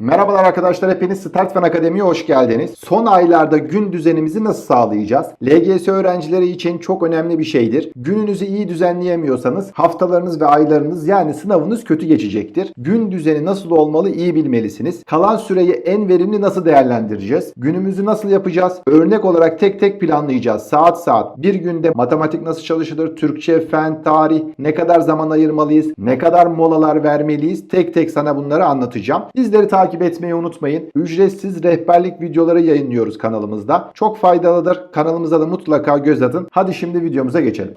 Merhabalar arkadaşlar hepiniz Start Fen Akademi'ye hoş geldiniz. Son aylarda gün düzenimizi nasıl sağlayacağız? LGS öğrencileri için çok önemli bir şeydir. Gününüzü iyi düzenleyemiyorsanız haftalarınız ve aylarınız yani sınavınız kötü geçecektir. Gün düzeni nasıl olmalı iyi bilmelisiniz. Kalan süreyi en verimli nasıl değerlendireceğiz? Günümüzü nasıl yapacağız? Örnek olarak tek tek planlayacağız. Saat saat. Bir günde matematik nasıl çalışılır? Türkçe, fen, tarih ne kadar zaman ayırmalıyız? Ne kadar molalar vermeliyiz? Tek tek sana bunları anlatacağım. Bizleri takip etmeyi unutmayın. Ücretsiz rehberlik videoları yayınlıyoruz kanalımızda. Çok faydalıdır. Kanalımıza da mutlaka göz atın. Hadi şimdi videomuza geçelim.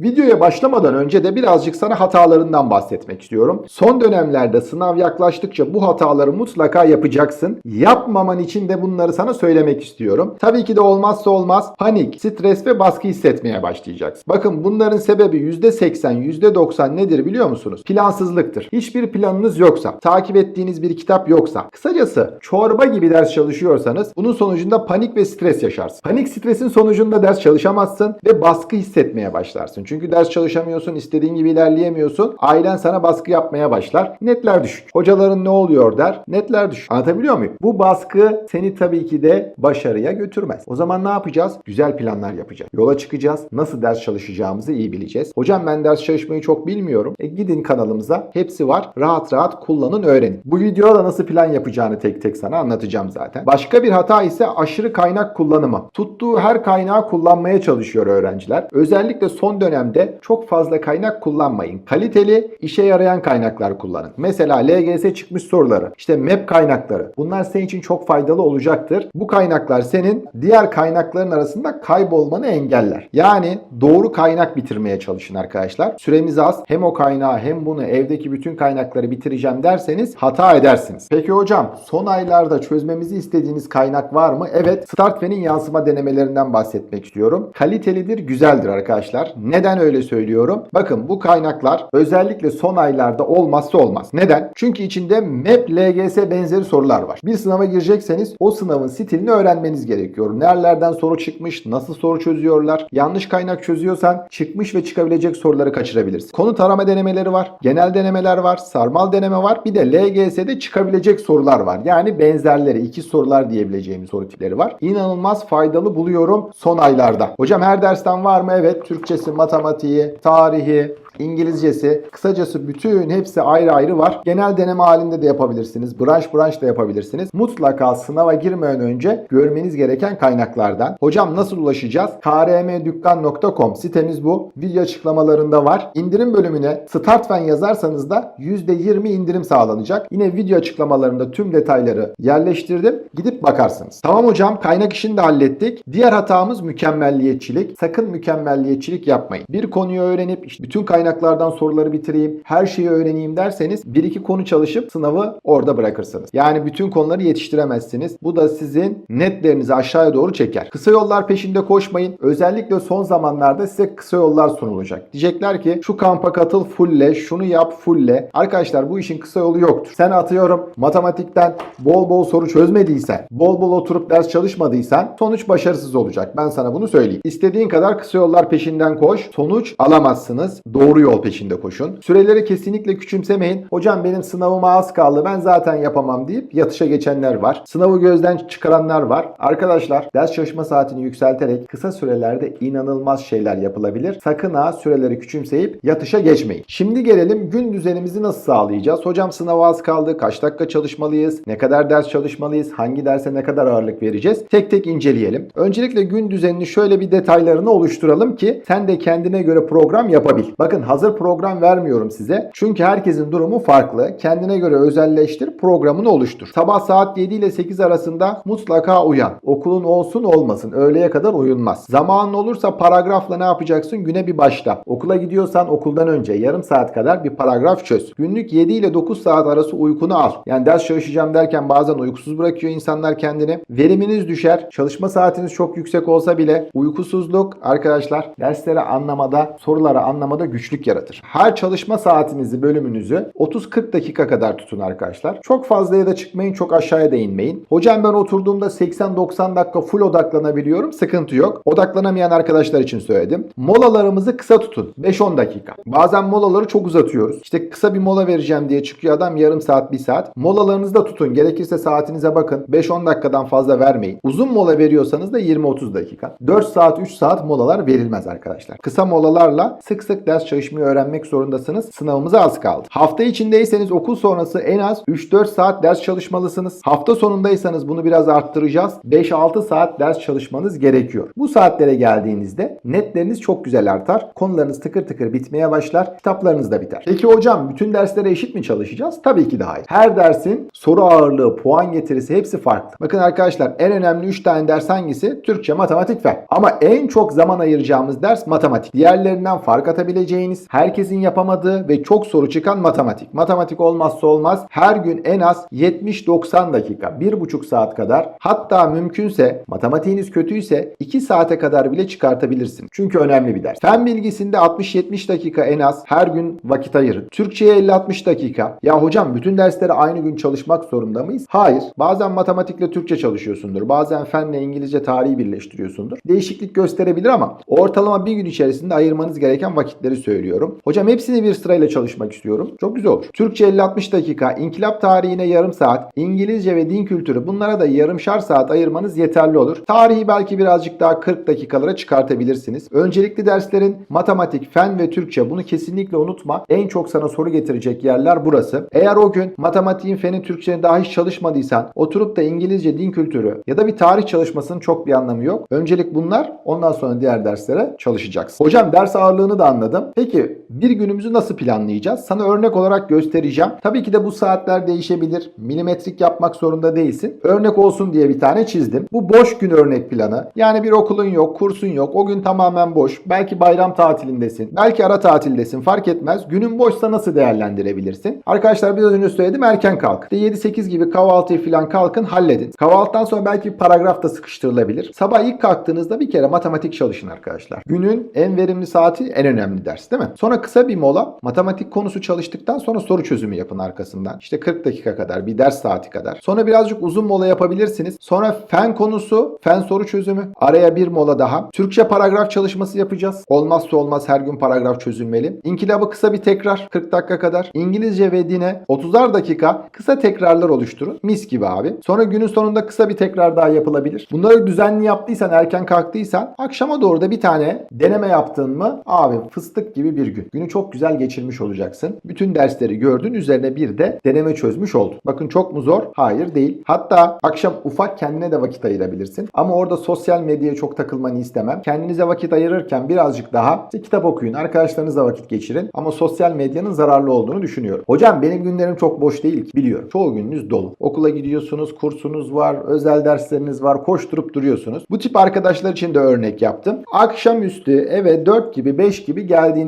Videoya başlamadan önce de birazcık sana hatalarından bahsetmek istiyorum. Son dönemlerde sınav yaklaştıkça bu hataları mutlaka yapacaksın. Yapmaman için de bunları sana söylemek istiyorum. Tabii ki de olmazsa olmaz panik, stres ve baskı hissetmeye başlayacaksın. Bakın bunların sebebi %80, %90 nedir biliyor musunuz? Plansızlıktır. Hiçbir planınız yoksa, takip ettiğiniz bir kitap yoksa, kısacası çorba gibi ders çalışıyorsanız bunun sonucunda panik ve stres yaşarsın. Panik stresin sonucunda ders çalışamazsın ve baskı hissetmeye başlarsın. Çünkü ders çalışamıyorsun, istediğin gibi ilerleyemiyorsun. Ailen sana baskı yapmaya başlar. Netler düşük. Hocaların ne oluyor der. Netler düşük. Anlatabiliyor muyum? Bu baskı seni tabii ki de başarıya götürmez. O zaman ne yapacağız? Güzel planlar yapacağız. Yola çıkacağız. Nasıl ders çalışacağımızı iyi bileceğiz. Hocam ben ders çalışmayı çok bilmiyorum. E gidin kanalımıza. Hepsi var. Rahat rahat kullanın, öğrenin. Bu videoda nasıl plan yapacağını tek tek sana anlatacağım zaten. Başka bir hata ise aşırı kaynak kullanımı. Tuttuğu her kaynağı kullanmaya çalışıyor öğrenciler. Özellikle son dönemde çok fazla kaynak kullanmayın. Kaliteli, işe yarayan kaynaklar kullanın. Mesela LGS çıkmış soruları, işte MEP kaynakları. Bunlar senin için çok faydalı olacaktır. Bu kaynaklar senin diğer kaynakların arasında kaybolmanı engeller. Yani doğru kaynak bitirmeye çalışın arkadaşlar. Süremiz az. Hem o kaynağı hem bunu evdeki bütün kaynakları bitireceğim derseniz hata edersiniz. Peki hocam son aylarda çözmemizi istediğiniz kaynak var mı? Evet. Startfe'nin yansıma denemelerinden bahsetmek istiyorum. Kalitelidir, güzeldir arkadaşlar. Neden öyle söylüyorum? Bakın bu kaynaklar özellikle son aylarda olmazsa olmaz. Neden? Çünkü içinde MEP, LGS benzeri sorular var. Bir sınava girecekseniz o sınavın stilini öğrenmeniz gerekiyor. Nerelerden soru çıkmış, nasıl soru çözüyorlar. Yanlış kaynak çözüyorsan çıkmış ve çıkabilecek soruları kaçırabilirsin. Konu tarama denemeleri var, genel denemeler var, sarmal deneme var. Bir de LGS'de çıkabilecek sorular var. Yani benzerleri, iki sorular diyebileceğimiz soru tipleri var. İnanılmaz faydalı buluyorum son aylarda. Hocam her dersten var mı? Evet. Türkçesi, matematiği, tarihi, İngilizcesi, kısacası bütün hepsi ayrı ayrı var. Genel deneme halinde de yapabilirsiniz. Branş branş da yapabilirsiniz. Mutlaka sınava girmeden önce görmeniz gereken kaynaklardan. Hocam nasıl ulaşacağız? krmdükkan.com sitemiz bu. Video açıklamalarında var. İndirim bölümüne Startfen yazarsanız da %20 indirim sağlanacak. Yine video açıklamalarında tüm detayları yerleştirdim. Gidip bakarsınız. Tamam hocam kaynak işini de hallettik. Diğer hatamız mükemmelliyetçilik. Sakın mükemmelliyetçilik yapmayın. Bir konuyu öğrenip bütün kaynaklardan soruları bitireyim, her şeyi öğreneyim derseniz bir iki konu çalışıp sınavı orada bırakırsınız. Yani bütün konuları yetiştiremezsiniz. Bu da sizin netlerinizi aşağıya doğru çeker. Kısa yollar peşinde koşmayın. Özellikle son zamanlarda size kısa yollar sunulacak. Diyecekler ki şu kampa katıl fulle, şunu yap fulle. Arkadaşlar bu işin kısa yolu yoktur. Sen atıyorum matematikten bol bol soru çözmediysen, bol bol oturup ders çalışmadıysan sonuç başarısız olacak. Ben sana bunu söyleyeyim. İstediğin kadar kısa yollar peşinden koş. Sonuç alamazsınız. Doğru yol peşinde koşun. Süreleri kesinlikle küçümsemeyin. Hocam benim sınavıma az kaldı ben zaten yapamam deyip yatışa geçenler var. Sınavı gözden çıkaranlar var. Arkadaşlar ders çalışma saatini yükselterek kısa sürelerde inanılmaz şeyler yapılabilir. Sakın ha süreleri küçümseyip yatışa geçmeyin. Şimdi gelelim gün düzenimizi nasıl sağlayacağız? Hocam sınava az kaldı. Kaç dakika çalışmalıyız? Ne kadar ders çalışmalıyız? Hangi derse ne kadar ağırlık vereceğiz? Tek tek inceleyelim. Öncelikle gün düzenini şöyle bir detaylarını oluşturalım ki sen de kendine göre program yapabil. Bakın hazır program vermiyorum size. Çünkü herkesin durumu farklı. Kendine göre özelleştir, programını oluştur. Sabah saat 7 ile 8 arasında mutlaka uyan. Okulun olsun olmasın. Öğleye kadar uyunmaz. Zamanın olursa paragrafla ne yapacaksın? Güne bir başla. Okula gidiyorsan okuldan önce yarım saat kadar bir paragraf çöz. Günlük 7 ile 9 saat arası uykunu al. Yani ders çalışacağım derken bazen uykusuz bırakıyor insanlar kendini. Veriminiz düşer. Çalışma saatiniz çok yüksek olsa bile uykusuzluk arkadaşlar dersleri anlamada, soruları anlamada güçlük güçlük yaratır. Her çalışma saatinizi, bölümünüzü 30-40 dakika kadar tutun arkadaşlar. Çok fazlaya da çıkmayın, çok aşağıya da inmeyin. Hocam ben oturduğumda 80-90 dakika full odaklanabiliyorum. Sıkıntı yok. Odaklanamayan arkadaşlar için söyledim. Molalarımızı kısa tutun. 5-10 dakika. Bazen molaları çok uzatıyoruz. İşte kısa bir mola vereceğim diye çıkıyor adam yarım saat, bir saat. Molalarınızı da tutun. Gerekirse saatinize bakın. 5-10 dakikadan fazla vermeyin. Uzun mola veriyorsanız da 20-30 dakika. 4 saat, 3 saat molalar verilmez arkadaşlar. Kısa molalarla sık sık ders çalışmayı öğrenmek zorundasınız. Sınavımıza az kaldı. Hafta içindeyseniz okul sonrası en az 3-4 saat ders çalışmalısınız. Hafta sonundaysanız bunu biraz arttıracağız. 5-6 saat ders çalışmanız gerekiyor. Bu saatlere geldiğinizde netleriniz çok güzel artar. Konularınız tıkır tıkır bitmeye başlar. Kitaplarınız da biter. Peki hocam bütün derslere eşit mi çalışacağız? Tabii ki de hayır. Her dersin soru ağırlığı, puan getirisi hepsi farklı. Bakın arkadaşlar en önemli 3 tane ders hangisi? Türkçe, matematik, fen. Ama en çok zaman ayıracağımız ders matematik. Diğerlerinden fark atabileceğiniz, herkesin yapamadığı ve çok soru çıkan matematik. Matematik olmazsa olmaz. Her gün en az 70-90 dakika, 1,5 saat kadar hatta mümkünse matematiğiniz kötüyse 2 saate kadar bile çıkartabilirsiniz. Çünkü önemli bir ders. Fen bilgisinde 60-70 dakika en az her gün vakit ayırın. Türkçeye 50-60 dakika. Ya hocam bütün derslere aynı gün çalışmak zorunda mıyız? Hayır. Bazen matematikle Türkçe çalışıyorsundur. Bazen fenle İngilizce tarihi birleştiriyorsundur. Değişiklik gösterebilir ama ortalama bir gün içerisinde ayırmanız gereken vakitleri söylüyorum. Hocam hepsini bir sırayla çalışmak istiyorum. Çok güzel olur. Türkçe 50-60 dakika, inkılap tarihine yarım saat, İngilizce ve din kültürü bunlara da yarımşar saat ayırmanız yeterli olur. Tarihi belki birazcık daha 40 dakikalara çıkartabilirsiniz. Öncelikli derslerin matematik, fen ve Türkçe bunu kesinlikle unutma. En çok sana soru getirecek yerler burası. Eğer o gün matematiğin, fenin, Türkçenin daha hiç çalışmadıysan oturup da İngilizce, din kültürü ya da bir tarih çalışmasının çok bir anlamı yok. Öncelik bunlar ondan sonra diğer derslere çalışacaksın. Hocam ders ağırlığını da anladım. Peki bir günümüzü nasıl planlayacağız? Sana örnek olarak göstereceğim. Tabii ki de bu saatler değişebilir. Milimetrik yapmak zorunda değilsin. Örnek olsun diye bir tane çizdim. Bu boş gün örnek planı. Yani bir okulun yok, kursun yok. O gün tamamen boş. Belki bayram tatilindesin. Belki ara tatildesin. Fark etmez. Günün boşsa nasıl değerlendirebilirsin? Arkadaşlar biraz önce söyledim erken kalk. İşte 7-8 gibi kahvaltıyı falan kalkın halledin. Kahvaltıdan sonra belki bir paragraf da sıkıştırılabilir. Sabah ilk kalktığınızda bir kere matematik çalışın arkadaşlar. Günün en verimli saati en önemli ders değil mi? Sonra kısa bir mola. Matematik konusu çalıştıktan sonra soru çözümü yapın arkasından. İşte 40 dakika kadar bir ders saati kadar. Sonra birazcık uzun mola yapabilirsiniz. Sonra fen konusu, fen soru çözümü. Araya bir mola daha. Türkçe paragraf çalışması yapacağız. Olmazsa olmaz her gün paragraf çözülmeli. İnkılabı kısa bir tekrar 40 dakika kadar. İngilizce ve dine 30'ar dakika kısa tekrarlar oluşturun. Mis gibi abi. Sonra günün sonunda kısa bir tekrar daha yapılabilir. Bunları düzenli yaptıysan, erken kalktıysan akşama doğru da bir tane deneme yaptın mı abi fıstık gibi bir gün. Günü çok güzel geçirmiş olacaksın. Bütün dersleri gördün. Üzerine bir de deneme çözmüş oldun. Bakın çok mu zor? Hayır değil. Hatta akşam ufak kendine de vakit ayırabilirsin. Ama orada sosyal medyaya çok takılmanı istemem. Kendinize vakit ayırırken birazcık daha işte kitap okuyun. Arkadaşlarınızla vakit geçirin. Ama sosyal medyanın zararlı olduğunu düşünüyorum. Hocam benim günlerim çok boş değil ki. Biliyorum. Çoğu gününüz dolu. Okula gidiyorsunuz, kursunuz var, özel dersleriniz var, koşturup duruyorsunuz. Bu tip arkadaşlar için de örnek yaptım. Akşamüstü eve 4 gibi 5 gibi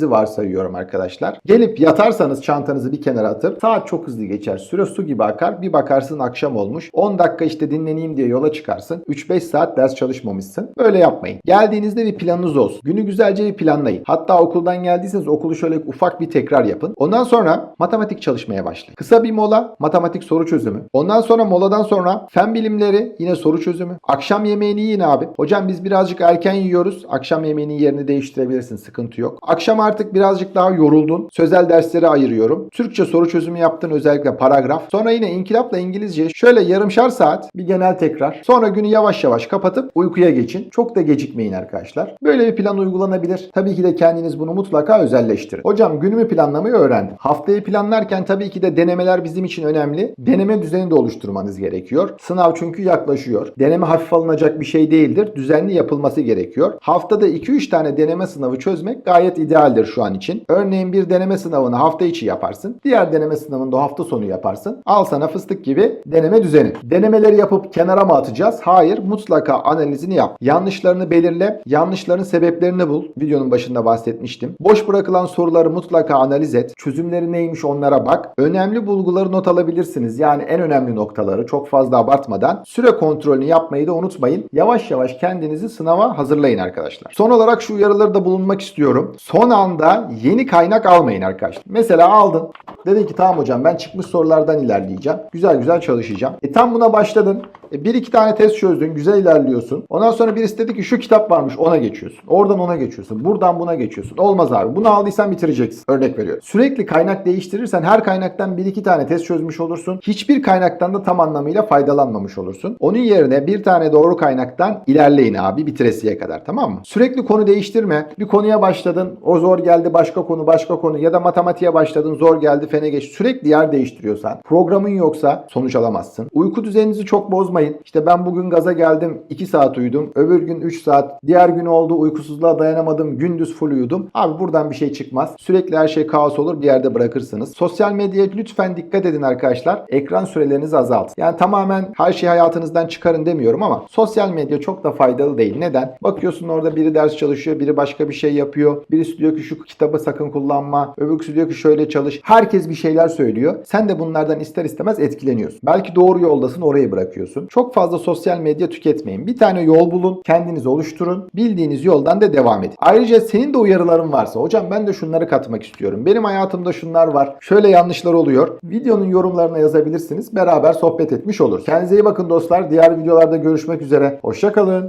geldiğinizi varsayıyorum arkadaşlar. Gelip yatarsanız çantanızı bir kenara atıp saat çok hızlı geçer. Süre su gibi akar. Bir bakarsın akşam olmuş. 10 dakika işte dinleneyim diye yola çıkarsın. 3-5 saat ders çalışmamışsın. Böyle yapmayın. Geldiğinizde bir planınız olsun. Günü güzelce bir planlayın. Hatta okuldan geldiyseniz okulu şöyle ufak bir tekrar yapın. Ondan sonra matematik çalışmaya başlayın. Kısa bir mola matematik soru çözümü. Ondan sonra moladan sonra fen bilimleri yine soru çözümü. Akşam yemeğini yiyin abi. Hocam biz birazcık erken yiyoruz. Akşam yemeğinin yerini değiştirebilirsin. Sıkıntı yok. Akşam artık birazcık daha yoruldun. Sözel derslere ayırıyorum. Türkçe soru çözümü yaptın özellikle paragraf. Sonra yine inkılapla İngilizce şöyle yarımşar saat bir genel tekrar. Sonra günü yavaş yavaş kapatıp uykuya geçin. Çok da gecikmeyin arkadaşlar. Böyle bir plan uygulanabilir. Tabii ki de kendiniz bunu mutlaka özelleştirin. Hocam günümü planlamayı öğrendim. Haftayı planlarken tabii ki de denemeler bizim için önemli. Deneme düzeni de oluşturmanız gerekiyor. Sınav çünkü yaklaşıyor. Deneme hafif alınacak bir şey değildir. Düzenli yapılması gerekiyor. Haftada 2-3 tane deneme sınavı çözmek gayet idealdir şu an için. Örneğin bir deneme sınavını hafta içi yaparsın. Diğer deneme sınavını da hafta sonu yaparsın. Al sana fıstık gibi deneme düzeni. Denemeleri yapıp kenara mı atacağız? Hayır. Mutlaka analizini yap. Yanlışlarını belirle. Yanlışların sebeplerini bul. Videonun başında bahsetmiştim. Boş bırakılan soruları mutlaka analiz et. Çözümleri neymiş onlara bak. Önemli bulguları not alabilirsiniz. Yani en önemli noktaları çok fazla abartmadan süre kontrolünü yapmayı da unutmayın. Yavaş yavaş kendinizi sınava hazırlayın arkadaşlar. Son olarak şu uyarıları da bulunmak istiyorum. Son anda yeni kaynak almayın arkadaşlar. Mesela aldın. Dedin ki tamam hocam ben çıkmış sorulardan ilerleyeceğim. Güzel güzel çalışacağım. E tam buna başladın. E, bir iki tane test çözdün. Güzel ilerliyorsun. Ondan sonra birisi dedi ki şu kitap varmış ona geçiyorsun. Oradan ona geçiyorsun. Buradan buna geçiyorsun. Olmaz abi. Bunu aldıysan bitireceksin. Örnek veriyorum. Sürekli kaynak değiştirirsen her kaynaktan bir iki tane test çözmüş olursun. Hiçbir kaynaktan da tam anlamıyla faydalanmamış olursun. Onun yerine bir tane doğru kaynaktan ilerleyin abi bitiresiye kadar tamam mı? Sürekli konu değiştirme. Bir konuya başladın. O zor geldi başka konu başka konu ya da matematiğe başladın zor geldi fene geç. Sürekli yer değiştiriyorsan programın yoksa sonuç alamazsın. Uyku düzeninizi çok bozmayın. İşte ben bugün gaza geldim 2 saat uyudum. Öbür gün 3 saat. Diğer gün oldu uykusuzluğa dayanamadım. Gündüz full uyudum. Abi buradan bir şey çıkmaz. Sürekli her şey kaos olur bir yerde bırakırsınız. Sosyal medyaya lütfen dikkat edin arkadaşlar. Ekran sürelerinizi azaltın. Yani tamamen her şeyi hayatınızdan çıkarın demiyorum ama sosyal medya çok da faydalı değil. Neden? Bakıyorsun orada biri ders çalışıyor, biri başka bir şey yapıyor. Birisi diyor ki şu kitabı sakın kullanma. Öbürküsü diyor ki şöyle çalış. Herkes bir şeyler söylüyor. Sen de bunlardan ister istemez etkileniyorsun. Belki doğru yoldasın orayı bırakıyorsun. Çok fazla sosyal medya tüketmeyin. Bir tane yol bulun, kendinizi oluşturun. Bildiğiniz yoldan da devam edin. Ayrıca senin de uyarıların varsa, hocam ben de şunları katmak istiyorum. Benim hayatımda şunlar var. Şöyle yanlışlar oluyor. Videonun yorumlarına yazabilirsiniz. Beraber sohbet etmiş oluruz. Kendinize iyi bakın dostlar. Diğer videolarda görüşmek üzere. Hoşçakalın.